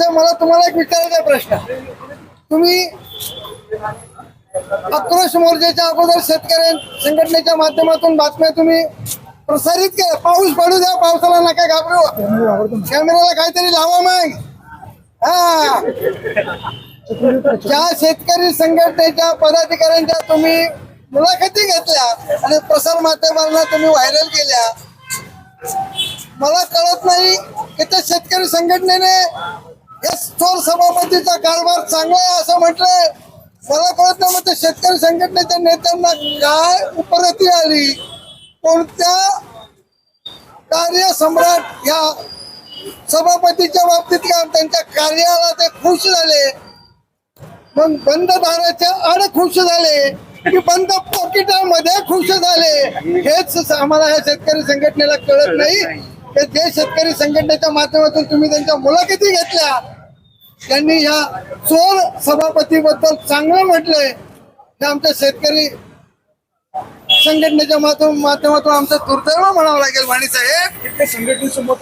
साहेब मला तुम्हाला एक विचारायचा प्रश्न. तुम्ही आक्रोश मोर्चाच्या अगोदर शेतकरी संघटनेच्या माध्यमातून बातम्या तुम्ही प्रसारित केल्या. पाऊस पडू द्या पावसाला नका घाबरू. कॅमेऱ्याला काहीतरी लावा मग. हा. ज्या शेतकरी संघटनेच्या पदाधिकाऱ्यांच्या तुम्ही मुलाखती घेतल्या आणि प्रसार माध्यमांना तुम्ही व्हायरल केल्या मला कळत नाही की त्या शेतकरी संघटनेने या थोर सभापतीचा कारभार चांगला आहे असं म्हटलंय. मला कळत नाही मग त्या शेतकरी संघटनेच्या नेत्यांना काय उपरती आली? कोणत्या कार्य सम्राट या सभापतीच्या बाबतीत का त्यांच्या कार्याला ते खुश झाले? मग बंद दाराच्या आड खुश झाले की बंद पॉकेटामध्ये खुश झाले? हेच आम्हाला या शेतकरी संघटनेला कळत नाही. तर जे शेतकरी संघटनेच्या माध्यमातून तुम्ही त्यांच्या मुलाखती घेतल्या त्यांनी या चोर सभापतीबद्दल चांगलं म्हटलंय. हे आमच्या शेतकरी संघटनेच्या माध्यमातून आमचं दुर्दैव म्हणावं लागेल वाणी साहेब. संघटनेसमोर